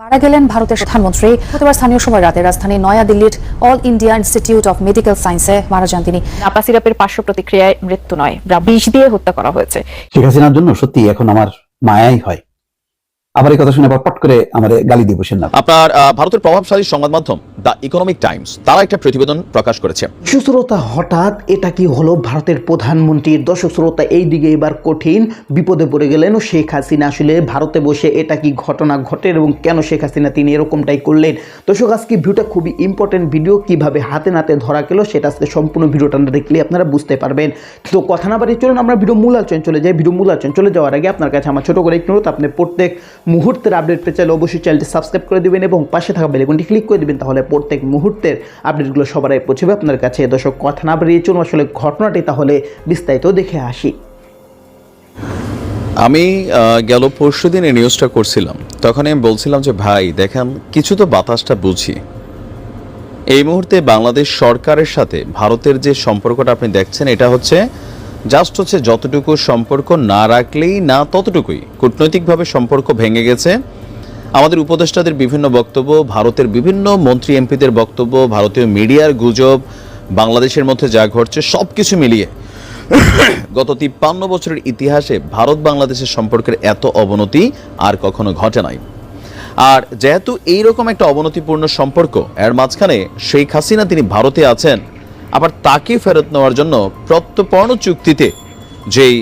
মারা গেলেন ভারতের প্রধানমন্ত্রী। বুধবার স্থানীয় সময় রাতে রাজধানী নয়াদিল্লির all India institute of medical সায়েন্সে মারা যান তিনি। নাপা সিরাপের পার্শ্ব প্রতিক্রিয়ায় মৃত্যু নয় বিষ দিয়ে হত্যা করা হয়েছে। শেখ হাসিনার জন্য সত্যি এখন আমার মায়াই হয়। আবার এই কথা শুনে আবার পট করে আমার গালি দিয়ে বসেন না আপনার ভারতের প্রভাবশালী সংবাদ মাধ্যম দ্য ইকোনমিক টাইমস তারা একটা প্রতিবেদন প্রকাশ করেছে। সুশ্রোতা হঠাৎ এটা কি হলো ভারতের প্রধানমন্ত্রীর দর্শক শ্রোতা এই দিকে এবার কঠিন বিপদে পড়ে গেলেন ও শেখ হাসিনা। আসলে ভারতে বসে এটা কি ঘটনা ঘটে এবং কেন শেখ হাসিনা তিনি এরকমটাই করলেন? দর্শক আজকে ভিডিওটা খুবই ইম্পর্টেন্ট ভিডিও কীভাবে হাতে নাতে ধরা গেল সেটা আজকে সম্পূর্ণ ভিডিওটা দেখলে আপনারা বুঝতে পারবেন। তো কথা না বাড়ি চলুন আমরা ভিডিও মূল আলোচনা চলে যাই। ভিডিও মূল আলোচনা চলে যাওয়ার আগে আপনার কাছে আমার ছোট করে একটু অনুরোধ আপনি প্রত্যেক মুহূর্তের আপডেট পেয়ে চাইলে অবশ্যই চ্যানেলটি সাবস্ক্রাইব করে দিবেন এবং পাশে থাকা বেলেকনটি ক্লিক করে দিবেন, তাহলে প্রত্যেক মুহূর্তের আপডেটগুলো সবার আগে পৌঁছবে আপনার কাছে। দর্শক, কথা না বাড়িয়ে চলুন আসলে ঘটনাটি তাহলে বিস্তারিত দেখে আসি। আমি গেল পরশু দিন এই নিউজটা করছিলাম। তখন আমি বলছিলাম যে, ভাই, দেখেন, কিছু তো বাতাসটা বুঝি। এই মুহূর্তে বাংলাদেশ সরকারের সাথে ভারতের যে সম্পর্কটা আপনি দেখছেন, এটা হচ্ছে জাস্ট হচ্ছে যতটুকু সম্পর্ক না রাখলেই না ততটুকুই। কূটনৈতিকভাবে সম্পর্ক ভেঙে গেছে। আমাদের উপদেষ্টাদের বিভিন্ন বক্তব্য, ভারতের বিভিন্ন মন্ত্রী এমপিদের বক্তব্য, ভারতীয় মিডিয়ার গুজব, বাংলাদেশের মধ্যে যা ঘটছে সব কিছু মিলিয়ে গত তিপ্পান্ন বছরের ইতিহাসে ভারত বাংলাদেশের সম্পর্কের এত অবনতি আর কখনো ঘটে নাই। আর যেহেতু এইরকম একটা অবনতিপূর্ণ সম্পর্ক, এর মাঝখানে শেখ হাসিনা তিনি ভারতে আছেন আবার তাকে ফেরত নেওয়ার জন্য প্রত্যপর্ণ চুক্তিতে যেই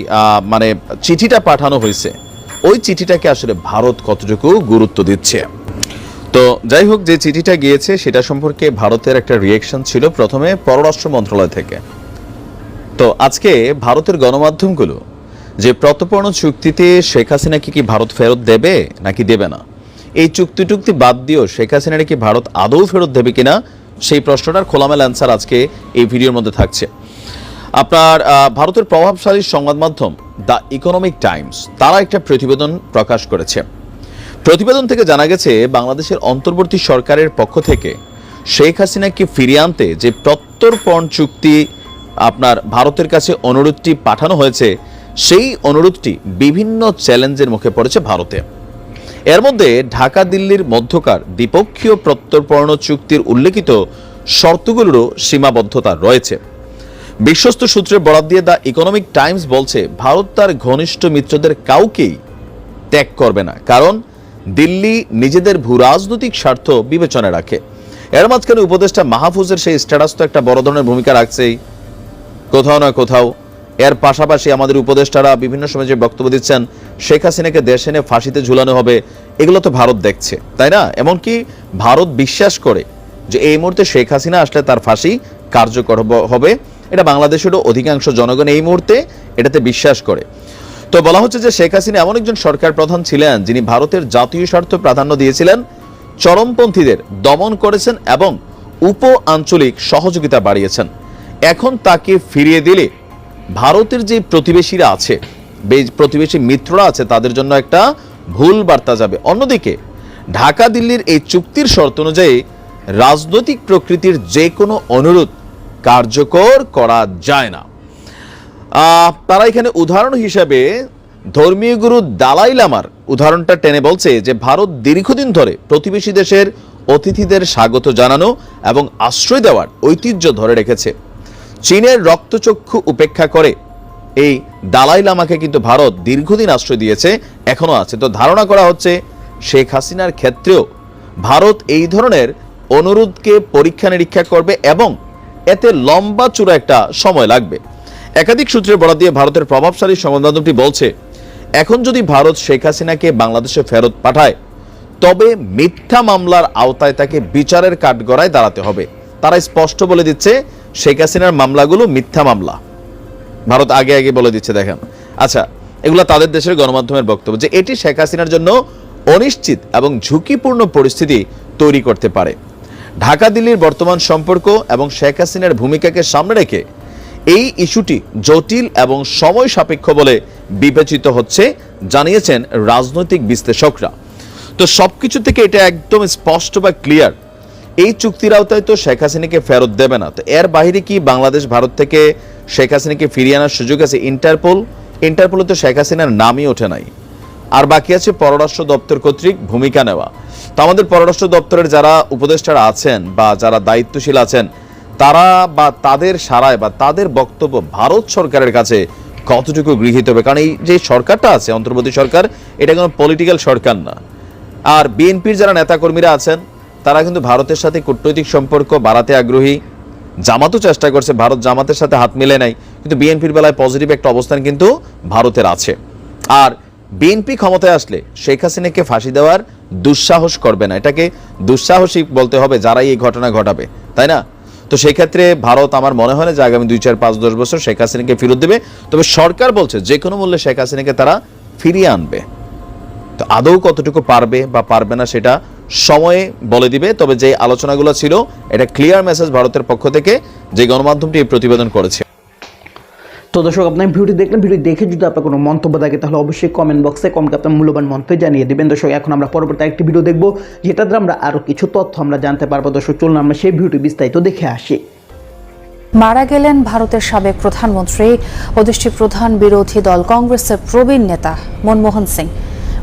মানে চিঠিটা পাঠানো হয়েছে, ওই চিঠিটাকে আসলে ভারত কতটুকু গুরুত্ব দিচ্ছে? তো যাই হোক, যে চিঠিটা গিয়েছে সেটা সম্পর্কে ভারতের একটা রিয়েকশন ছিল প্রথমে পররাষ্ট্র মন্ত্রণালয় থেকে। তো আজকে ভারতের গণমাধ্যমগুলো যে প্রত্যপর্ণ চুক্তিতে শেখ হাসিনাকে কি ভারত ফেরত দেবে নাকি দেবে না, এই চুক্তি টুক্তি বাদ দিয়েও শেখ হাসিনাকে কি ভারত আদৌ ফেরত দেবে কিনা সেই প্রশ্নটার খোলামেলা অ্যান্সার আজকে এই ভিডিওর মধ্যে থাকছে। আপনার ভারতের প্রভাবশালী সংবাদ মাধ্যম দ্য ইকোনমিক টাইমস, তারা একটা প্রতিবেদন প্রকাশ করেছে। প্রতিবেদন থেকে জানা গেছে, বাংলাদেশের অন্তর্বর্তী সরকারের পক্ষ থেকে শেখ হাসিনাকে ফিরিয়ে আনতে যে প্রত্যর্পণ চুক্তি আপনার ভারতের কাছে অনুরোধটি পাঠানো হয়েছে, সেই অনুরোধটি বিভিন্ন চ্যালেঞ্জের মুখে পড়েছে ভারতে। এর মধ্যে ঢাকা দিল্লির মধ্যকার দ্বিপক্ষীয় প্রত্যর্পণ চুক্তির উল্লেখিত শর্তগুলোরও সীমাবদ্ধতা রয়েছে। বিশ্বস্ত সূত্রে বরাদ দিয়ে দ্য ইকোনমিক টাইমস বলছে, ভারত তার ঘনিষ্ঠ মিত্রদের কাউকেই ত্যাগ করবে না, কারণ দিল্লি নিজেদের ভূরাজনৈতিক স্বার্থ বিবেচনায় রাখে। এর মাঝখানে উপদেষ্টা মাহফুজের সেই স্ট্যাটাস তো একটা বড় ধরনের ভূমিকা রাখছেই। কোথাও না কোথাও এর পাশাপাশি আমাদের উপদেষ্টারা বিভিন্ন সময় যে বক্তব্য দিচ্ছেন, শেখ হাসিনাকে দেশ এনে ফাঁসিতে ঝুলানো হবে, এগুলো তো ভারত দেখছে, তাই না? এমনকি ভারত বিশ্বাস করে যে এই মুহূর্তে শেখ হাসিনা আসলে তার ফাঁসি কার্যকর হবে এটা বাংলাদেশেরও অধিকাংশ জনগণ এই মুহূর্তে এটাতে বিশ্বাস করে। তো বলা হচ্ছে যে শেখ হাসিনা এমন একজন সরকার প্রধান ছিলেন, যিনি ভারতের জাতীয় স্বার্থ প্রাধান্য দিয়েছিলেন, চরমপন্থীদের দমন করেছেন এবং উপ আঞ্চলিক সহযোগিতা বাড়িয়েছেন। এখন তাকে ফিরিয়ে দিলে ভারতের যে প্রতিবেশীরা আছে প্রতিবেশী মিত্ররা আছে, তাদের জন্য একটা ভুল বার্তা যাবে। অন্যদিকে, ঢাকা দিল্লির এই চুক্তির শর্ত অনুযায়ী রাজনৈতিক প্রকৃতির যে কোনো অনুরোধ কার্যকর করা যায় না। তারা এখানে উদাহরণ হিসাবে ধর্মীয় গুরু দালাই লামার উদাহরণটা টেনে বলছে যে, ভারত দীর্ঘদিন ধরে প্রতিবেশী দেশের অতিথিদের স্বাগত জানানো এবং আশ্রয় দেওয়ার ঐতিহ্য ধরে রেখেছে। চীনের রক্তচক্ষু উপেক্ষা করে। এই দালাই লামাকে কিন্তু ভারত দীর্ঘদিন আশ্রয় দিয়েছে, এখনও আছে। তো ধারণা করা হচ্ছে শেখ হাসিনার ক্ষেত্রেও ভারত এই ধরনের অনুরোধকে পরীক্ষা নিরীক্ষা করবে এবং এতে লম্বা চূড়া একটা সময় লাগবে। একাধিক সূত্রে বরাদ দিয়ে ভারতের প্রভাবশালী সংবাদ মাধ্যমটি বলছে, এখন যদি ভারত শেখ হাসিনাকে বাংলাদেশে ফেরত পাঠায়, তবে মিথ্যা মামলার আওতায় তাকে বিচারের কাঠগড়ায় দাঁড়াতে হবে। তারা স্পষ্ট বলে দিচ্ছে শেখ হাসিনার মামলাগুলো মিথ্যা মামলা। ভারত আগে আগে বলে দিচ্ছে, দেখেন। আচ্ছা এগুলো তাদের দেশের গণমাধ্যমের বক্তব্য যে এটি শেখ হাসিনার জন্য অনিশ্চিত এবং ঝুঁকিপূর্ণ পরিস্থিতি তৈরি করতে পারে। ঢাকা দিল্লির বর্তমান সম্পর্ক এবং শেখ হাসিনার ভূমিকাকে সামনে রেখে এই ইস্যুটি জটিল এবং সময় সাপেক্ষ বলে বিবেচিত হচ্ছে, জানিয়েছেন রাজনৈতিক বিশ্লেষকরা। তো সবকিছু থেকে এটা একদম স্পষ্ট বা ক্লিয়ার এই চুক্তির আওতায় তো শেখ হাসিনাকে ফেরত দেবে না। তো এর বাইরে কি বাংলাদেশ, ভারত থেকে শেখ হাসিনাকে ফিরিয়ে আনার সুযোগ আছে? ইন্টারপোল? ইন্টারপোলে তো শেখ হাসিনার নামই ওঠে নাই। আর বাকি আছে পররাষ্ট্র দপ্তর কর্তৃক ভূমিকা নেওয়া। তো আমাদের পররাষ্ট্র দপ্তরের যারা উপদেষ্টারা আছেন বা যারা দায়িত্বশীল আছেন, তারা বা তাদের সারায় বা তাদের বক্তব্য ভারত সরকারের কাছে কতটুকু গৃহীত হবে? কারণ এই যে সরকারটা আছে, অন্তর্বর্তী সরকার, এটা কোনো পলিটিক্যাল সরকার না। আর বিএনপির যারা নেতাকর্মীরা আছেন তারা কিন্তু ভারতের সাথে কূটনৈতিক সম্পর্ক বাড়াতে আগ্রহী। জামাতও চেষ্টা করছে, ভারত জামাতের সাথে হাত মিলে নাই। কিন্তু বিএনপির বেলায় পজিটিভ একটা অবস্থান কিন্তু ভারতের আছে। আর বিএনপি ক্ষমতায় আসলে শেখ হাসিনাকে ফাঁসি দেওয়ার দুঃসাহস করবে না। এটাকে দুঃসাহসী বলতে হবে যারাই এই ঘটনা ঘটাবে, তাই না? তো সেই ক্ষেত্রে ভারত আমার মনে হয় না যে আগামী দুই, চার, পাঁচ, দশ বছর শেখ হাসিনাকে ফেরত দেবে। তবে সরকার বলছে যে কোনো মূল্যে শেখ হাসিনাকে তারা ফিরিয়ে আনবে। তো আদৌ কতটুকু পারবে বা পারবে না সেটা সময়ে বলে দিবে তবে যে আলোচনাগুলো ছিল এটা ক্লিয়ার মেসেজ ভারতের পক্ষ থেকে যে গণমাধ্যমটি এই প্রতিবেদন করেছে। তো দর্শক আপনার ভিডিওটি দেখলেন ভিডিও দেখে যদি আপনার কোনো মন্তব্য থাকে তাহলে অবশ্যই কমেন্ট বক্সে কমকে আপনার মূল্যবান মন্তব্য জানিয়ে দেবেন। দর্শক এখন আমরা পরবর্তী একটি ভিডিও দেখব যেটাতে আমরা আরও কিছু তথ্য আমরা জানতে পারব। দর্শক চলুন আমরা সেই ভিডিওটি বিস্তারিত দেখে আসি। মারা গেলেন ভারতের সাবেক প্রধানমন্ত্রী ও দেশটির প্রধান বিরোধী দল কংগ্রেসের প্রবীণ নেতা মনমোহন সিং।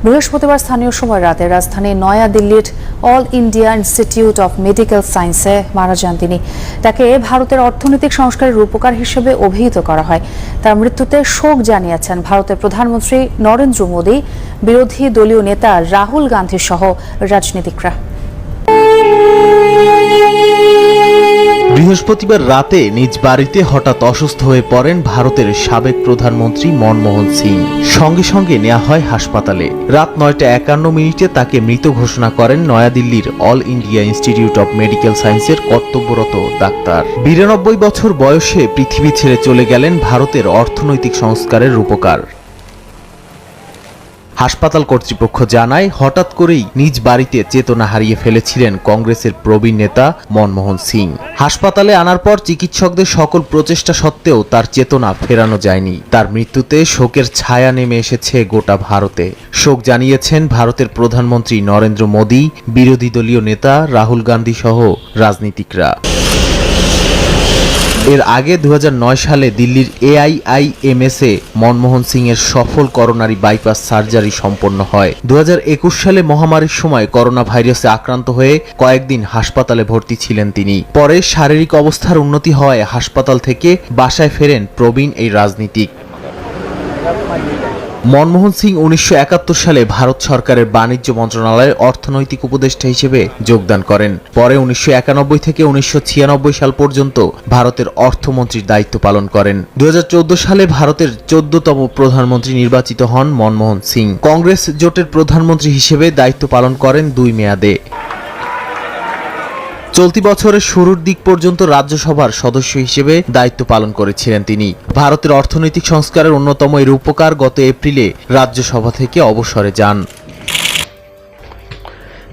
বৃহস্পতিবার স্থানীয় সময় রাতে রাজধানী নয়াদিল্লির all India institute of medical সায়েন্সে মারা যান তিনি। তাকে ভারতের অর্থনৈতিক সংস্কারের রূপকার হিসেবে অভিহিত করা হয়। তার মৃত্যুতে শোক জানিয়েছেন ভারতের প্রধানমন্ত্রী নরেন্দ্র মোদী, বিরোধী দলীয় নেতা রাহুল গান্ধী সহ রাজনীতিকরা। বৃহস্পতিবার রাতে নিজ বাড়িতে হঠাৎ অসুস্থ হয়ে পড়েন ভারতের সাবেক প্রধানমন্ত্রী মনমোহন সিং। সঙ্গে সঙ্গে নেওয়া হয় হাসপাতালে। রাত নয়টা একান্ন মিনিটে তাকে মৃত ঘোষণা করেন নয়াদিল্লির all India institute of medical সায়েন্সের কর্তব্যরত ডাক্তার। বিরানব্বই বছর বয়সে পৃথিবী ছেড়ে চলে গেলেন ভারতের অর্থনৈতিক সংস্কারের রূপকার। হাসপাতাল কর্তৃপক্ষ জানায়, হঠাৎ করেই নিজ বাড়িতে চেতনা হারিয়ে ফেলেছিলেন কংগ্রেসের প্রবীণ নেতা মনমোহন সিং। হাসপাতালে আনার পর চিকিৎসকদের সকল প্রচেষ্টা সত্ত্বেও তার চেতনা ফেরানো যায়নি। তার মৃত্যুতে শোকের ছায়া নেমে এসেছে গোটা ভারতে। শোক জানিয়েছেন ভারতের প্রধানমন্ত্রী নরেন্দ্র মোদী, বিরোধী দলীয় নেতা রাহুল গান্ধী সহ রাজনীতিকরা। এর আগে দু হাজার নয় সালে দিল্লির এআইআইএমএস মনমোহন সিংয়ের সফল করোনারি বাইপাস সার্জারি সম্পন্ন হয়। দু হাজার একুশ সালে মহামারীর সময় করোনা ভাইরাসে আক্রান্ত হয়ে কয়েকদিন হাসপাতালে ভর্তি ছিলেন তিনি। পরে শারীরিক অবস্থার উন্নতি হওয়ায় হাসপাতাল থেকে বাসায় ফেরেন প্রবীণ এই রাজনীতিক। মনমোহন সিং উনিশশো একাত্তর সালে ভারত সরকারের বাণিজ্য মন্ত্রণালয়ের অর্থনৈতিক উপদেষ্টা হিসেবে যোগদান করেন। পরে উনিশশো একানব্বই থেকে উনিশশো ছিয়ানব্বই সাল পর্যন্ত ভারতের অর্থমন্ত্রীর দায়িত্ব পালন করেন। দু হাজার চোদ্দ সালে ভারতের চোদ্দতম প্রধানমন্ত্রী নির্বাচিত হন মনমোহন সিং। কংগ্রেস জোটের প্রধানমন্ত্রী হিসেবে দায়িত্ব পালন করেন দুই মেয়াদে। চলতি বছরের শুরুর দিক পর্যন্ত রাজ্যসভার সদস্য হিসেবে দায়িত্ব পালন করেছিলেন তিনি। ভারতের অর্থনৈতিক সংস্কারের অন্যতম এই রূপকার গত এপ্রিলে রাজ্যসভা থেকে অবসরে যান।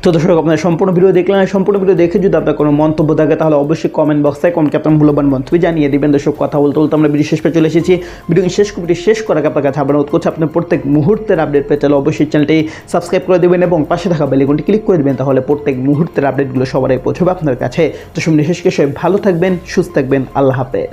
তো দর্শক, আপনার সম্পূর্ণ ভিডিও দেখলেন। সম্পূর্ণ ভিডিও দেখে যদি আপনার কোনো মন্তব্য থাকে, তাহলে অবশ্যই কমেন্ট বক্সে কমকে আপনার মূল্যবান মন্তব্য জানিয়ে দেবেন। দর্শক, কথা বলতে বলতে আমরা ভিডিও শেষ পেয়ে চলে এসেছি। ভিডিও শেষ ভিডিও শেষ করার আপনার কাছে আবার অনুরোধ করছি, আপনি প্রত্যেক মুহূর্তের আপডেট পেতে হলে অবশ্যই চ্যানেলটি সাবস্ক্রাইব করে দেবেন এবং পাশে থাকা বেলিকনটি ক্লিক করে দেবেন, তাহলে প্রত্যেক মুহূর্তের আপডেটগুলো সবারই পৌঁছবে আপনার কাছে। তো সব শেষকে সবাই ভালো থাকবেন, সুস্থ থাকবেন, আল্লাহ হাফেজ।